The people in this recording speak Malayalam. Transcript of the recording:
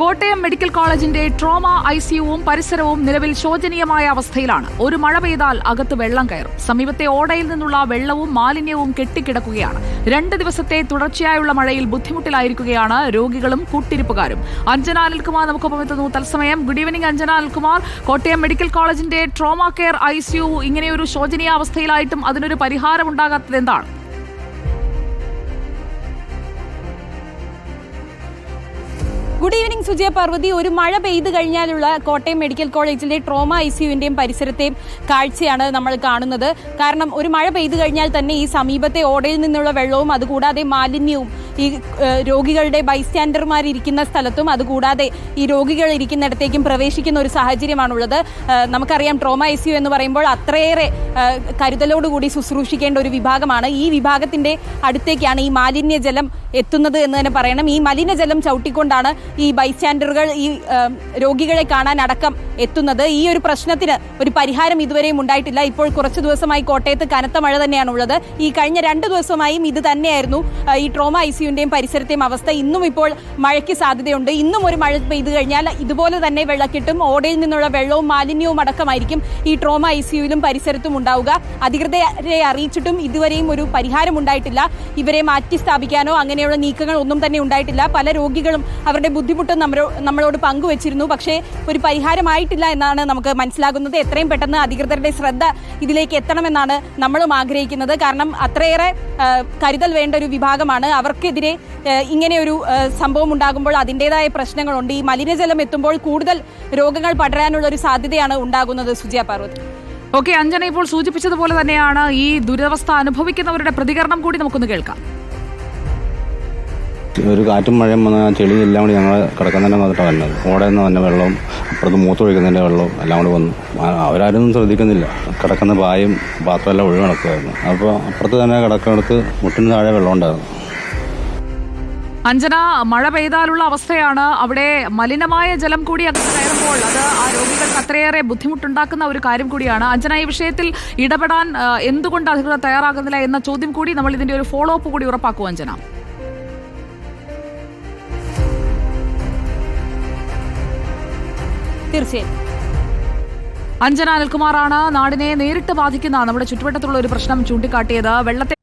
കോട്ടയം മെഡിക്കൽ കോളേജിന്റെ ട്രോമ ഐസിയുവും പരിസരവും നിലവിൽ ശോചനീയമായ അവസ്ഥയിലാണ്. ഒരു മഴ പെയ്താൽ അകത്ത് വെള്ളം കയറും. സമീപത്തെ ഓടയിൽ നിന്നുള്ള വെള്ളവും മാലിന്യവും കെട്ടിക്കിടക്കുകയാണ്. രണ്ട് ദിവസത്തെ തുടർച്ചയായുള്ള മഴയിൽ ബുദ്ധിമുട്ടിലായിരിക്കുകയാണ് രോഗികളും കൂട്ടിരിപ്പുകാരും. അഞ്ജന അനിൽകുമാർ നമുക്കൊപ്പം എത്തുന്നു. തത്സമയം good evening Anjana Anilkumar. Kottayam medical കോളേജിന്റെ ട്രോമ കെയർ ഐസിയു ഇങ്ങനെയൊരു ശോചനീയ അവസ്ഥയിലായിട്ടും അതിനൊരു പരിഹാരം ഉണ്ടാകാത്തത് എന്താണ്? ഗുഡ് ഈവനിങ് സുജയ പാർവതി ഒരു മഴ പെയ്ത് കഴിഞ്ഞാലുള്ള കോട്ടയം മെഡിക്കൽ കോളേജിലെ ട്രോമ ഐ സിയുവിന്റെയും പരിസരത്തെയും കാഴ്ചയാണ് നമ്മൾ കാണുന്നത്. കാരണം ഒരു മഴ പെയ്തു കഴിഞ്ഞാൽ തന്നെ ഈ സമീപത്തെ ഓടയിൽ നിന്നുള്ള വെള്ളവും അതുകൂടാതെ മാലിന്യവും ഈ രോഗികളുടെ ബൈസ്റ്റാൻഡർമാർ ഇരിക്കുന്ന സ്ഥലത്തും അതുകൂടാതെ ഈ രോഗികൾ ഇരിക്കുന്നിടത്തേക്കും പ്രവേശിക്കുന്ന ഒരു സാഹചര്യമാണുള്ളത്. നമുക്കറിയാം ട്രോമ ഐസിയു എന്ന് പറയുമ്പോൾ അത്രയേറെ കരുതലോടുകൂടി ശുശ്രൂഷിക്കേണ്ട ഒരു വിഭാഗമാണ്. ഈ വിഭാഗത്തിന്റെ അടുത്തേക്കാണ് ഈ മാലിന്യജലം എത്തുന്നത് എന്ന് തന്നെ പറയണം. ഈ മലിനജലം ചവിട്ടിക്കൊണ്ടാണ് ഈ ബൈസ്റ്റാൻഡറുകൾ ഈ രോഗികളെ കാണാൻ അടക്കം എത്തുന്നത്. ഈ ഒരു പ്രശ്നത്തിന് ഒരു പരിഹാരം ഇതുവരെയും ഉണ്ടായിട്ടില്ല. ഇപ്പോൾ കുറച്ച് ദിവസമായി കോട്ടയത്ത് കനത്ത മഴ തന്നെയാണുള്ളത്. ഈ കഴിഞ്ഞ രണ്ട് ദിവസമായും ഇത് തന്നെയായിരുന്നു ഈ ട്രോമ ഐസിയുന്റെയും പരിസരത്തെയും അവസ്ഥ ഇന്നും ഇപ്പോൾ മഴയ്ക്ക് സാധ്യതയുണ്ട്. ഇന്നും ഒരു മഴ പെയ്തു കഴിഞ്ഞാൽ ഇതുപോലെ തന്നെ വെള്ളക്കെട്ടും ഓടയിൽ നിന്നുള്ള വെള്ളവും മാലിന്യവും അടക്കമായിരിക്കും ഈ ട്രോമ ഐ സിയുയിലും പരിസരത്തും ഉണ്ടാവുക. അധികൃതരെ അറിയിച്ചിട്ടും ഇതുവരെയും ഒരു പരിഹാരം ഉണ്ടായിട്ടില്ല. ഇവരെ മാറ്റി സ്ഥാപിക്കാനോ അങ്ങനെയുള്ള നീക്കങ്ങൾ ഒന്നും തന്നെ ഉണ്ടായിട്ടില്ല. പല രോഗികളും അവരുടെ ബുദ്ധിമുട്ടും നമ്മളോട് പങ്കുവച്ചിരുന്നു. പക്ഷേ ഒരു പരിഹാരമായിട്ടില്ല എന്നാണ് നമുക്ക് മനസ്സിലാകുന്നത്. എത്രയും പെട്ടെന്ന് അധികൃതരുടെ ശ്രദ്ധ ഇതിലേക്ക് എത്തണമെന്നാണ് നമ്മളും ആഗ്രഹിക്കുന്നത്. കാരണം അത്രയേറെ കരുതൽ വേണ്ട ഒരു വിഭാഗമാണ്. അവർക്കെതിരെ ആ, ഇങ്ങനെയൊരു സംഭവം ഉണ്ടാകുമ്പോൾ അതിന്റെതായ പ്രശ്നങ്ങളുണ്ട്. ഈ മലിനജലം എത്തുമ്പോൾ കൂടുതൽ രോഗങ്ങൾ പടരാനുള്ള ഒരു സാധ്യതയാണ് ഉണ്ടാകുന്നത് സുജിയ പാർവതി. ഓക്കെ അഞ്ജന ഇപ്പോൾ സൂചിപ്പിച്ചതുപോലെ തന്നെയാണ് ഈ ദുരവസ്ഥ അനുഭവിക്കുന്നവരുടെ പ്രതികരണം കൂടി നമുക്കൊന്ന് കേൾക്കാം. ഒരു കാറ്റും മഴയും വന്ന ചെളി എല്ലാം കൂടി ഞങ്ങൾ കിടക്കാൻ തന്നെ വന്നിട്ടാണ് വന്നത് ഓടയിൽ നിന്ന് തന്നെ വെള്ളവും അപ്പുറത്ത് മൂത്തൊഴിക്കുന്നതിന്റെ വെള്ളവും എല്ലാം കൂടി വന്നു. അവരാരും ശ്രദ്ധിക്കുന്നില്ല. കിടക്കുന്ന പായും പാത്രമെല്ലാം ഒഴിവ് നടക്കുമായിരുന്നു അപ്പോൾ അപ്പുറത്ത് തന്നെ കിടക്കുന്നിടത്ത് മുട്ടിന് താഴെ വെള്ളം ഉണ്ടായിരുന്നു അഞ്ജന മഴ പെയ്താലുള്ള അവസ്ഥയാണ്. അവിടെ മലിനമായ ജലം കൂടി അകത്ത് കയറുമ്പോൾ അത് ആ രോഗികൾക്ക് അത്രയേറെ ബുദ്ധിമുട്ടുണ്ടാക്കുന്ന ഒരു കാര്യം കൂടിയാണ്. അഞ്ജന ഈ വിഷയത്തിൽ ഇടപെടാൻ എന്തുകൊണ്ട് അധികൃതർ തയ്യാറാകുന്നില്ല എന്ന ചോദ്യം കൂടി നമ്മൾ ഇതിന്റെ ഒരു ഫോളോ അപ്പ് കൂടി ഉറപ്പാക്കും അഞ്ജന. തീർച്ചയായും. അഞ്ജന അനിൽകുമാറാണ്. നാടിനെ നേരിട്ട് ബാധിക്കുന്ന നമ്മുടെ ചുറ്റുവട്ടത്തുള്ള ഒരു പ്രശ്നം ചൂണ്ടിക്കാട്ടിയത്. വെള്ളത്തെ